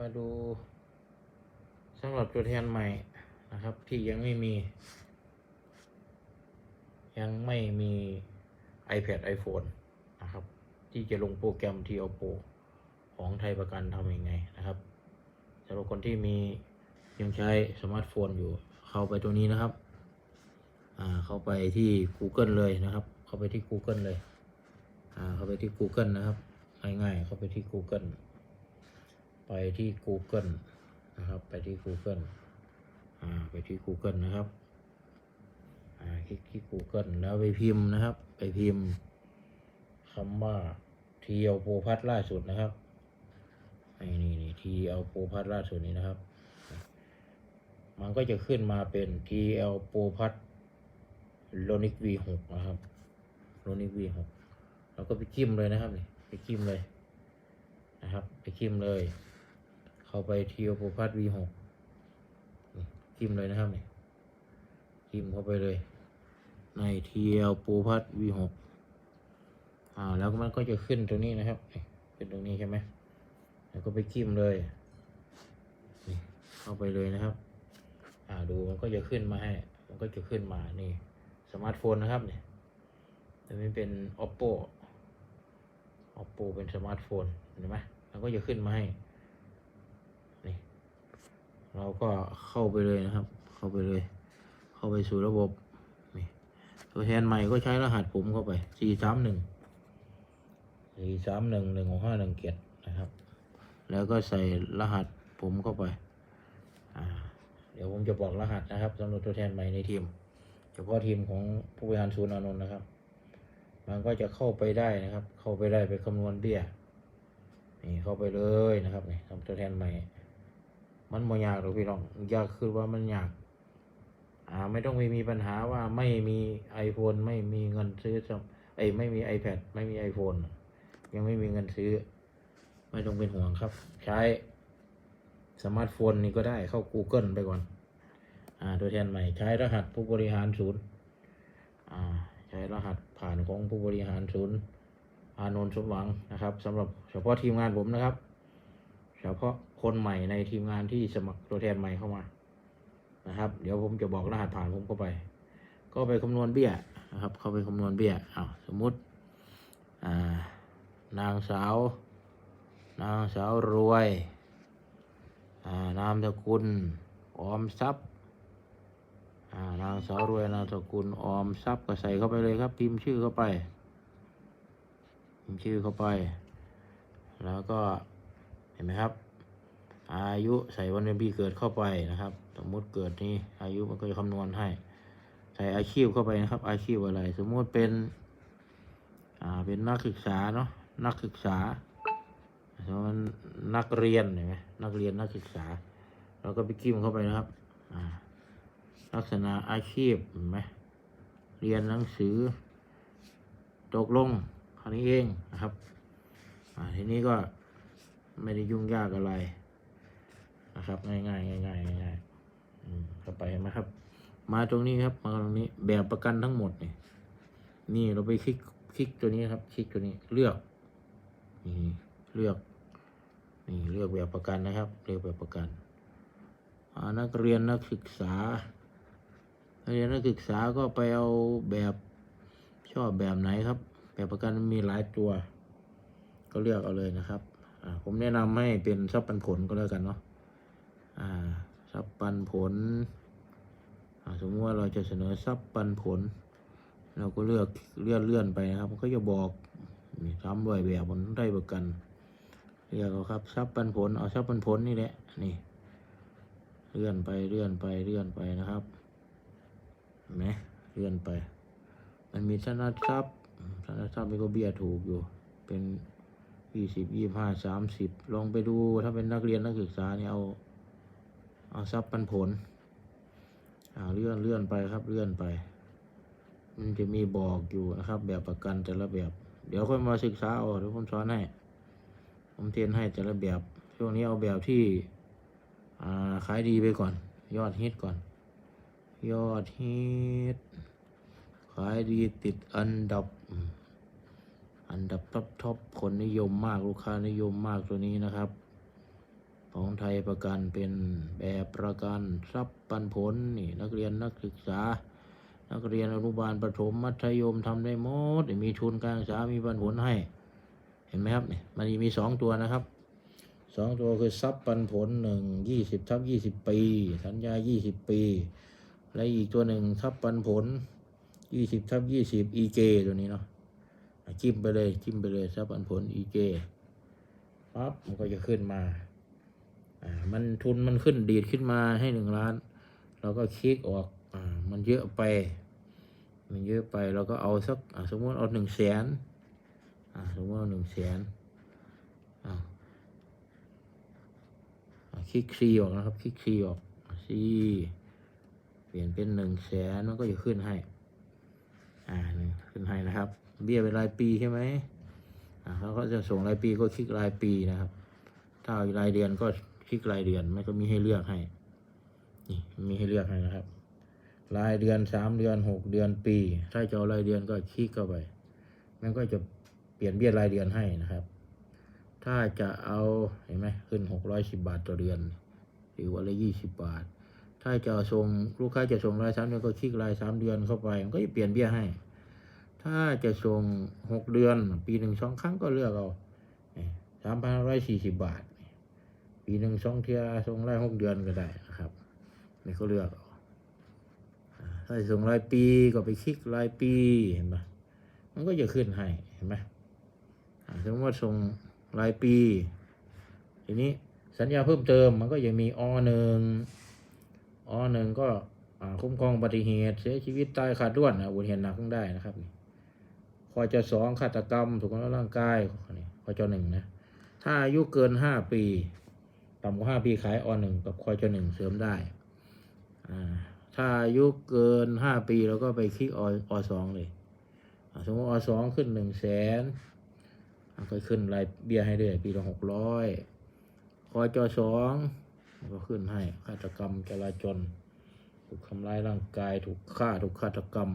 มาดูสำหรับตัวแทนใหม่นะครับ ที่ยังไม่มี ยังไม่มี iPad iPhone นะครับ ที่จะลงโปรแกรม t o p o ของไทยประกันทำยังไงนะครับสำหรับคนที่มียังใช้สมาร์ทโฟนอยู่ เข้าไปตัวนี้นะครับอ่าเข้าไปที่ Google เลยนะครับ เข้าไปที่ Google เลยอ่าเข้าไปที่ Google นะครับ ง่ายๆ เข้าไปที่ Google ไปที่ Google นะครับ ไปที่ Google อ่าไปที่ Google นะครับอ่าคลิกที่ Google แล้วไปพิมพ์นะครับ ไปพิมพ์คำว่า TL Pro Plus ล่าสุดนะครับไอ้นี่นี่ TL Pro Plus ล่าสุดนี้นะครับ มันก็จะขึ้นมาเป็น TL Pro Plus Lonic V6 นะครับ Lonic V6 เราก็ไปจิ้มเลยนะครับนี่ไปจิ้มเลยนะครับ ไปจิ้มเลย เข้าไป TL Pro Plus V6 นี่จิ้มเลยนะครับนี่จิ้มเข้าไปเลย ใน TL Pro Plus V6 อ่าแล้วมันก็จะขึ้นตรงนี้นะครับนี่ขึ้นตรงนี้ใช่ไหมแล้วก็ไปจิ้มเลยนี่เข้าไปเลยนะครับ อ่าดูมันก็จะขึ้นมาให้ มันก็จะขึ้นมานี่สมาร์ทโฟนนะครับเนี่ยแต่นี้เป็น oppo oppo เป็นสมาร์ทโฟนเห็นไหมมันก็จะขึ้นมาให้ เราก็เข้าไปเลยนะครับ เข้าไปเลย เข้าไปสู่ระบบนี่ตัวแทนใหม่ก็ใช้รหัสผมเข้าไปสี่สามหนึ่งสี่สามหนึ่งหนึ่งหกห้าหนึ่งเจ็ดนะครับ แล้วก็ใส่รหัสผมเข้าไปอ่าเดี๋ยวผมจะบอกรหัสนะครับสำหรับตัวแทนใหม่ในทีม เฉพาะทีมของผู้บริหารศูนย์อานนท์นะครับ มันก็จะเข้าไปได้นะครับ เข้าไปได้ไปคำนวณเบี้ยนี่เข้าไปเลยนะครับนี่ทำตัวแทนใหม่ มันไม่ยากหรอกพี่น้องยากคือว่ามันยาก อ่า ไม่ต้องมีมีปัญหาว่าไม่มี iPhone ไม่มีเงินซื้อสำไอ้ไม่มี iPad ไม่มี iPhone ยังไม่มีเงินซื้อ ไม่ต้องเป็นห่วงครับ ใช้สมาร์ทโฟนนี่ก็ได้เข้า Google ไปก่อน อ่าตัวแทนใหม่ใช้รหัสผู้บริหารศูนย์ อ่า ใช้รหัสผ่านของผู้บริหารศูนย์อานนท์สมหวังนะครับสำหรับเฉพาะทีมงานผมนะครับ เฉพาะคนใหม่ในทีมงานที่สมัครตัวแทนใหม่เข้ามานะครับ เดี๋ยวผมจะบอกรหัสผ่านผมเข้าไป ก็ไปคำนวณเบี้ยนะครับ เข้าไปคำนวณเบี้ยอ้าวสมมุติอ่านางสาว นางสาวรวยอ่านามสกุลออมทรัพย์อ่านางสาวรวยนามสกุลออมทรัพย์ก็ใส่เข้าไปเลยครับ พิมพ์ชื่อเข้าไป พิมพ์ชื่อเข้าไป แล้วก็ ห็นไหมครับ อายุใส่วันเดือนปีเกิดเข้าไปนะครับ สมมุติเกิดนี่อายุมันก็จะคำนวณให้ ใส่อาชีพเข้าไปนะครับ อาชีพอะไร สมมุติเป็น อ่าเป็นนักศึกษาเนาะนักศึกษาสมมตินักเรียนเห็นไหมนักเรียนนักศึกษาเราก็ไปกิ้มเข้าไปนะครับอ่าลักษณะอาชีพเห็นไหมเรียนหนังสือตกลงคราวนี้เองนะครับอ่าทีนี้ก็ ไม่ได้ยุ่งยากอะไรนะครับ ง่ายง่ายง่ายง่ายง่ายๆอืมเข้าไปเห็นไหมครับ มาตรงนี้ครับ มาตรงนี้แบบประกันทั้งหมดนี่นี่เราไปคลิกคลิกตัวนี้ครับ คลิกตัวนี้เลือกนี่เลือกนี่เลือกแบบประกันนะครับ เลือกแบบประกันนักเรียนนักศึกษานักเรียนนักศึกษาก็ไปเอาแบบชอบแบบไหนครับ แบบประกันมีหลายตัว ก็เลือกเอาเลยนะครับ ผมแนะนำให้เป็นทรัพย์ปันผลก็แล้วกันเนาะทรัพย์ปันผลสมมติว่าเราจะเสนอทรัพย์ปันผล เราก็เลือกเลื่อนเลื่อนไปนะครับก็จะบอกทำด้วยแบบผลได้ประกันเรียกเอาครับทรัพย์ปันผลเอาทรัพย์ปันผลนี่แหละนี่ เลื่อนไปเลื่อนไปเลื่อนไปนะครับเห็นไหมเลื่อนไป มันมีธนาทรัพย์ธนาทรัพย์มันก็เบี้ยถูกอยู่ เป็น ยี่สิบยี่ห้าสามสิบลองไปดูถ้าเป็นนักเรียนนักศึกษาเนี่ยเอา เอาทรัพย์ปันผลอ่าเลื่อนเลื่อนไปครับเลื่อนไป มันจะมีบอกอยู่นะครับ แบบประกันแต่ละแบบ เดี๋ยวค่อยมาศึกษาเอาเดี๋ยวผมสอนให้ ผมเทรนให้แต่ละแบบ ช่วงนี้เอาแบบที่อ่าขายดีไปก่อน ยอดฮิตก่อน ยอดฮิตขายดีติดอันดับ อันดับท็อปท็อปคนนิยมมากลูกค้านิยมมากตัวนี้นะครับ ของไทยประกันเป็นแบบประกันทรัพย์ปันผลนี่นักเรียนนักศึกษา นักเรียนอนุบาลประถมมัธยมทำได้หมดมีทุนการศึกษามีปันผลให้ เห็นไหมครับเนี่ยมันมีสองตัวนะครับสองตัวคือทรัพย์ปันผลหนึ่งยี่สิบทับยี่สิบปี สัญญายี่สิบปี และอีกตัวหนึ่งทรัพย์ปันผลยี่สิบทับยี่สิบอีเตัวนี้เนาะ จิ้มไปเลยจิ้มไปเลยทรัพย์ปันผลอีเปั๊บมันก็จะขึ้นมาอ่ามันทุนมันขึ้นดีดขึ้นมาให้หนึ่งล้าน เราก็คลิกออกอ่ามันเยอะไป มันเยอะไปเราก็เอาสักสมมติเอาหนึ่งแสนอ่าสมมติเอาหนึ่งแสนอ่าคลิกซีออกนะครับคลิกซีออกซีเปลี่ยนเป็นหนึ่งแสนมันก็จะขึ้นให้ อ่านี่ขึ้นให้นะครับ เบี้ยเป็นรายปีใช่ไหมเขาก็จะส่งรายปีก็คลิกรายปีนะครับ ถ้าเอารายเดือนก็คลิกรายเดือนมันก็มีให้เลือกให้ นี่มีให้เลือกให้นะครับ รายเดือนสามเดือนหกเดือนปี ถ้าจะเอารายเดือนก็คลิกเข้าไป มันก็จะเปลี่ยนเบี้ยรายเดือนให้นะครับ ถ้าจะเอาเห็นไหมขึ้นหกร้อยสิบบาทต่อเดือนหรือวันละยี่สิบบาท ถ้าจะส่งลูกค้าจะส่งรายสามเดือนก็คลิกรายสามเดือนเข้าไป มันก็จะเปลี่ยนเบี้ยให้ ถ้าจะส่งหกเดือน ปีหนึ่งสองครั้งก็เลือกเอาสามพันร้อยสี่สิบบาท ปีหนึ่งสองเที่ยส่งรายหกเดือนก็ได้นะครับนี่ก็เลือกเอาถ้าจะส่งรายปีก็ไปคลิกรายปีเห็นไหมมันก็จะขึ้นให้เห็นไหมอ่าสมมติว่าส่งรายปี ทีนี้สัญญาเพิ่มเติมมันก็ยังมีอหนึ่งอหนึ่งก็คุ้มครองอุบัติเหตุ เสียชีวิตตายขาดด้วนอุบัติเหตุหนักต้องได้นะครับ นี่คอจสองฆาตกรรม ถูกทำร้ายร่างกายนี่คอจหนึ่งนะถ้าอายุเกินห้าปี ต่ำกว่าห้าปีขายอหนึ่งกับคอยจหนึ่งเสริมได้ถ้าอายุเกินห้าปีเราก็ไปคลิกออสองเลยสมมติอสองขึ้นหนึ่งแสนก็ขึ้นรายเบี้ยให้ด้วยปีละหกร้อยคอยจสองก็ขึ้นให้ฆาตกรรมจราจรถูกทำร้ายร่างกายถูกฆ่าถูกฆาตกรรม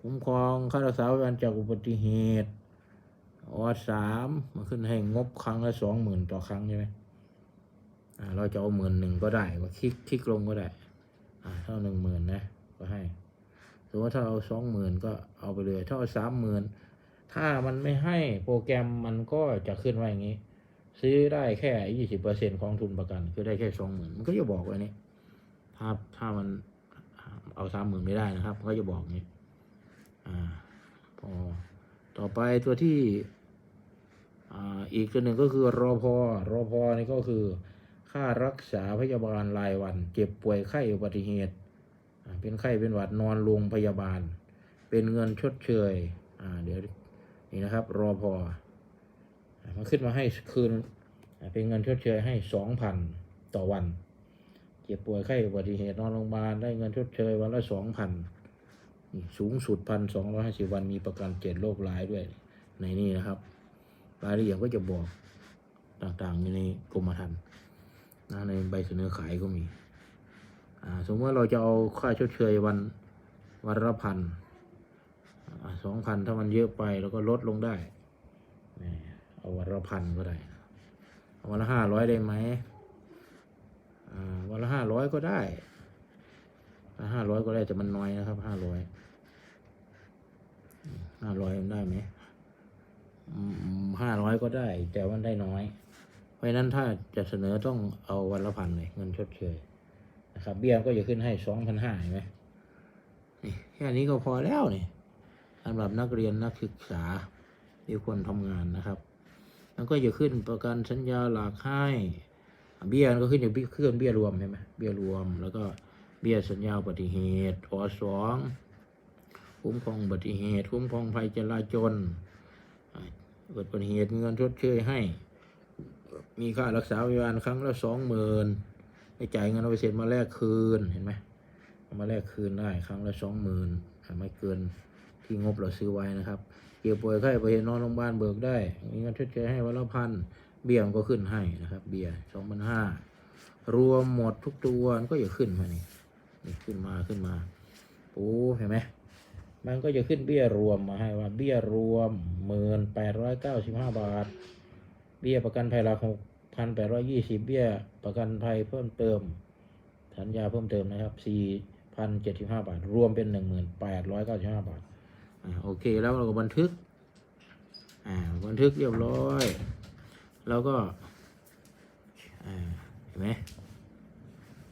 คุ้มครองค่ารักษาพยาบาลจากอุบัติเหตุอสามมันขึ้นให้งบครั้งละสองหมื่นต่อครั้งใช่ไหมเราจะเอาหมื่นหนึ่งก็ได้ว่าคลิกคลิกลงก็ได้เท่าหนึ่งหมื่นนะก็ให้สมมติว่าถ้าเอาสองหมื่นก็เอาไปเลยถ้าเอาสามหมื่นถ้ามันไม่ให้โปรแกรมมันก็จะขึ้นไว้อย่างนี้ ซื้อได้แค่ยี่สิบเปอร์เซ็นของทุนประกัน คือได้แค่สองหมื่นมันก็จะบอกไว้นี่ถ้าถ้ามันเอาสามหมื่นไม่ได้นะครับมันก็จะบอกอย่างนี้ อ่าพอต่อไปตัวที่อ่าอีกตัวหนึ่งก็คือรอพอรอพอนี่ก็คือ ค่ารักษาพยาบาลรายวัน เจ็บป่วยไข้อุบัติเหตุ เป็นไข้เป็นหวัดนอนโรงพยาบาล เป็นเงินชดเชยอ่าเดี๋ยวนี่นะครับรอพออ่ามันขึ้นมาให้คืนเป็นเงินชดเชยให้สองพันต่อวัน เจ็บป่วยไข้อุบัติเหตุนอนโรงพยาบาลได้เงินชดเชยวันละสองพัน สูงสุดพันสองร้อยห้าสิบวันมีประกันเจ็ดโรคร้ายด้วย ในนี่นะครับ รายละเอียดก็จะบอกต่างๆอยู่ในกรมธรรม์นะในใบเสนอขายก็มีสมมติว่าเราจะเอาค่าชดเชยวันวันละพันสองพันถ้ามันเยอะไปเราก็ลดลงได้ เอาวันละพันก็ได้วันละห้าร้อยได้ไหมวันละห้าร้อยก็ได้ ห้าร้อยก็ได้แต่มันน้อยนะครับห้าร้อยห้าร้อยมันได้ไหมห้าร้อยก็ได้ แต่ว่าได้น้อย เพราะนั้นถ้าจะเสนอต้องเอาวันละพันเลยเงินชดเชยนะครับ เบี้ยก็จะขึ้นให้สองพันห้าเห็นไหมนี่แค่นี้ก็พอแล้วนี่สำหรับนักเรียนนักศึกษาที่ควรทำงานนะครับแล้วก็จะขึ้นประกันสัญญาหลักให้เบี้ยก็ขึ้นอยู่เครื่องเบี้ยรวมใช่ไหมเบี้ยรวมแล้วก็ บี้ยสัญญาอุบัติเหตุอสองคุ้มครองอุบัติเหตุคุ้มครองภัยจราจรเกิดอุบัติเหตุเงินชดเชยให้ มีค่ารักษาพยาบาลครั้งละสองหมื่นไปจ่ายเงินเอาไปเสร็จมาแลกคืนเห็นไหมมาแลกคืนได้ครั้งละสองหมื่นไม่เกินที่งบเราซื้อไว้นะครับ เกี่ยวป่วยไข้ไปเหตุนอนโรงพยาบาลเบิกได้ มีเงินชดเชยให้วันละพันเบี้ยมก็ขึ้นให้นะครับ เบี้ยสองพันห้ารวมหมดทุกตัวมันก็จะขึ้นมานี่ ขึ้นมาขึ้นมาโอ้เห็นไหมมันก็จะขึ้นเบี้ยรวมมาให้ว่าเบี้ยรวมหมื่นแปดร้อยเก้าสิบห้าบาท เบี้ยประกันภัยหลักหกพันแปดร้อยี่สิบเบี้ยประกันภัยเพิ่มเติม สัญญาเพิ่มเติมนะครับสี่พันเจ็ดสิบห้าบาท รวมเป็นหนึ่งหมื่นแปดร้อยเก้าสิบห้าบาทอ่าโอเคแล้วเราก็บันทึกอ่าบันทึกเรียบร้อย แล้วก็อ่าเห็นไหม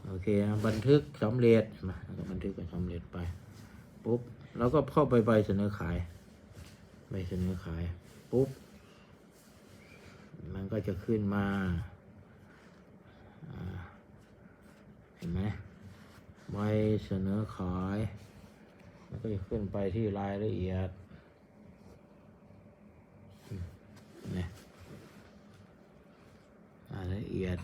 โอเคบันทึกสำเร็จมาแล้วก็บันทึกไปสำเร็จไปปุ๊บแล้วก็เข้าไปใบเสนอขายใบเสนอขายปุ๊บมันก็จะขึ้นมาเห็นไหมใบเสนอขายมันก็จะขึ้นไปที่รายละเอียดเนไหมรายละเอียด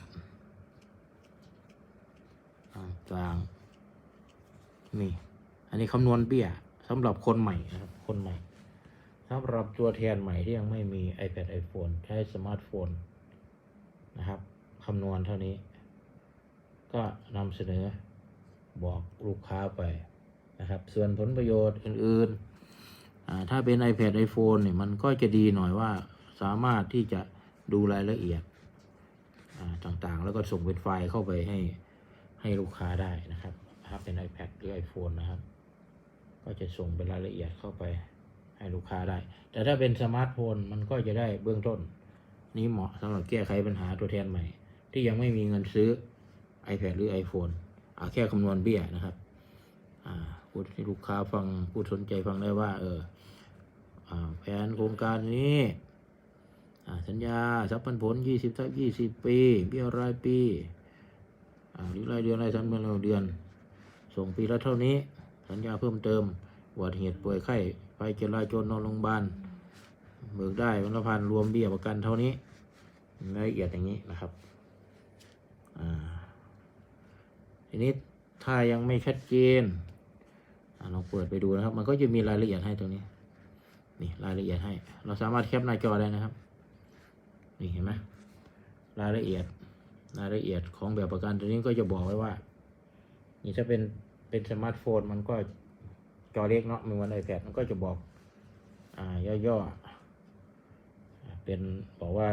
ต่าง นี่ อันนี้คำนวณเบี้ยสำหรับคนใหม่นะครับ คนใหม่สำหรับตัวแทนใหม่ที่ยังไม่มี iPad iPhone ใช้สมาร์ทโฟนนะครับคำนวณเท่านี้ ก็นำเสนอบอกลูกค้าไปนะครับ ส่วนผลประโยชน์อื่นๆ ถ้าเป็น iPad iPhone เนี่ยมันก็จะดีหน่อยว่าสามารถที่จะดูรายละเอียดต่างๆ แล้วก็ส่งเป็นไฟล์เข้าไปให้ ให้ลูกค้าได้นะครับ ถ้าเป็น iPad หรือ iPhone นะครับ ก็จะส่งเป็นรายละเอียดเข้าไปให้ลูกค้าได้ แต่ถ้าเป็นสมาร์ทโฟนมันก็จะได้เบื้องต้น นี้เหมาะสำหรับแก้ไขปัญหาตัวแทนใหม่ ที่ยังไม่มีเงินซื้อ iPad หรือ iPhone อ่าแค่คำนวณเบี้ยนะครับอ่าพูดให้ลูกค้าฟังผู้สนใจฟังได้ว่า เอออ่าแผนโครงการนี้อ่าสัญญาทรัพย์ปันผล 20ทับ20 ปี เบี้ยรายปี หรือรายเดือนรายสันเดือนรายเดือน ส่งปีละเท่านี้ สัญญาเพิ่มเติมอุบัติเหตุป่วยไข้ไปเจราจรนอนโรงพยาบาลเบิกได้วันละพันรวมเบี้ยประกันเท่านี้รายละเอียดอย่างนี้นะครับทีนี้ถ้ายังไม่ชัดเจนอ่าลองเปิดไปดูนะครับ มันก็จะมีรายละเอียดให้ตรงนี้ นี่รายละเอียดให้ เราสามารถแคปหน้าจอได้นะครับ นี่เห็นไหมรายละเอียด รายละเอียดของแบบประกันตัวนี้ก็จะบอกไว้ว่า นี่ถ้าเป็นเป็นสมาร์ทโฟนมันก็จอเล็กเนาะมือวันไอแพดมันก็จะบอก อ่า ย่อๆ เป็นบอกว่า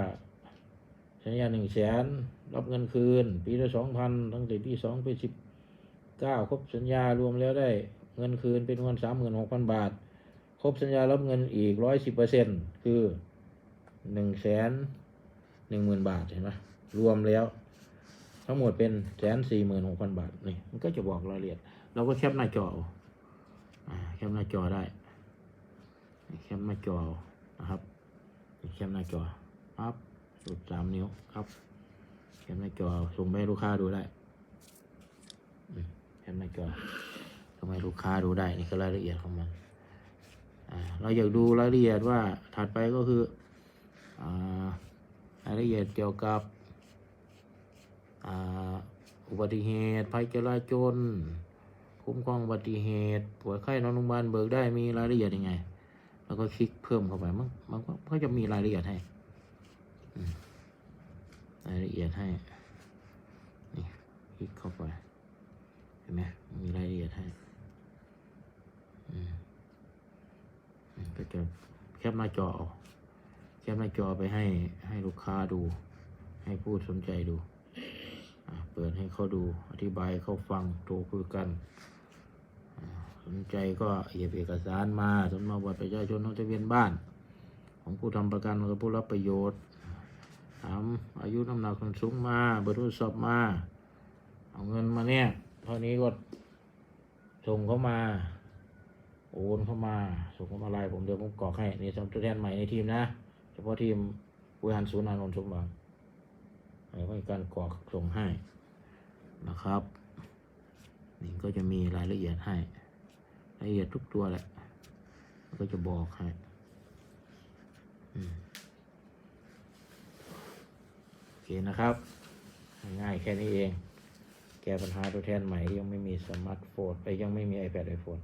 สัญญาหนึ่งแสนรับเงินคืน ปีละสองพันตั้งแต่ปีสองปีสิบเก้าครบสัญญารวมแล้วได้เงินคืนเป็นเงินสามหมื่นหกพันบาท ครบสัญญารับเงินอีกร้อยสิบเปอร์เซ็นคือหนึ่งแสนหนึ่งหมื่นบาทเห็นไหมรวมแล้ว ทั้งหมดเป็นแสนสี่หมื่นหกพันบาทนี่มันก็จะบอกรายละเอียด เราก็แคปหน้าจอเอาแคปหน้าจอได้ แคปหน้าจอนะครับแคปหน้าจอปั๊บสุดสามนิ้วครับแคปหน้าจอส่งไปลูกค้าดูได้แคปหน้าจอส่งให้ลูกค้าดูได้นี่คือรายละเอียดของมันอ่าเราอยากดูรายละเอียดว่าถัดไปก็คืออ่ารายละเอียดเกี่ยวกับ อุบัติเหตุภัยจราจรคุ้มครองอุบัติเหตุป่วยไข้นอนโรงพยาบาลเบิกได้มีรายละเอียดยังไง แล้วก็คลิกเพิ่มเข้าไปมันมันก็จะมีรายละเอียดให้รายละเอียดให้นี่คลิกเข้าไปเห็นไหมมีรายละเอียดให้ก็จะแคปหน้าจอเอาแคปหน้าจอไปให้ให้ลูกค้าดู ให้ผู้สนใจดู ปิดให้เขาดูอธิบายเขาฟังโทรคุยกันสนใจก็เก็บเอกสารมาสมมาบัตรประชาชนลงทะเบียนบ้าน ของผู้ทำประกันกับผู้รับประโยชน์ถามอายุน้ำหนักคนสูงมาเบอร์โทรศัพท์มา เอาเงินมาเนี่ยเท่านี้ก็ส่งเข้ามา โอนเข้ามา ส่งเข้ามาไลน์ผมเดี๋ยวผมกรอกให้นี่สำหรับตัวแทนใหม่ในทีมนะ เฉพาะทีมบริหารศูนย์อานนท์สมบัติแล้วก็มีการกรอกส่งให้ นะครับ นี่ก็จะมีรายละเอียดให้ รายละเอียดทุกตัวแหละ ก็จะบอกให้โอเคนะครับ ง่ายแค่นี้เอง แก้ปัญหาตัวแทนใหม่ยังไม่มีสมาร์ทโฟนไปยังไม่มี iPad iPhone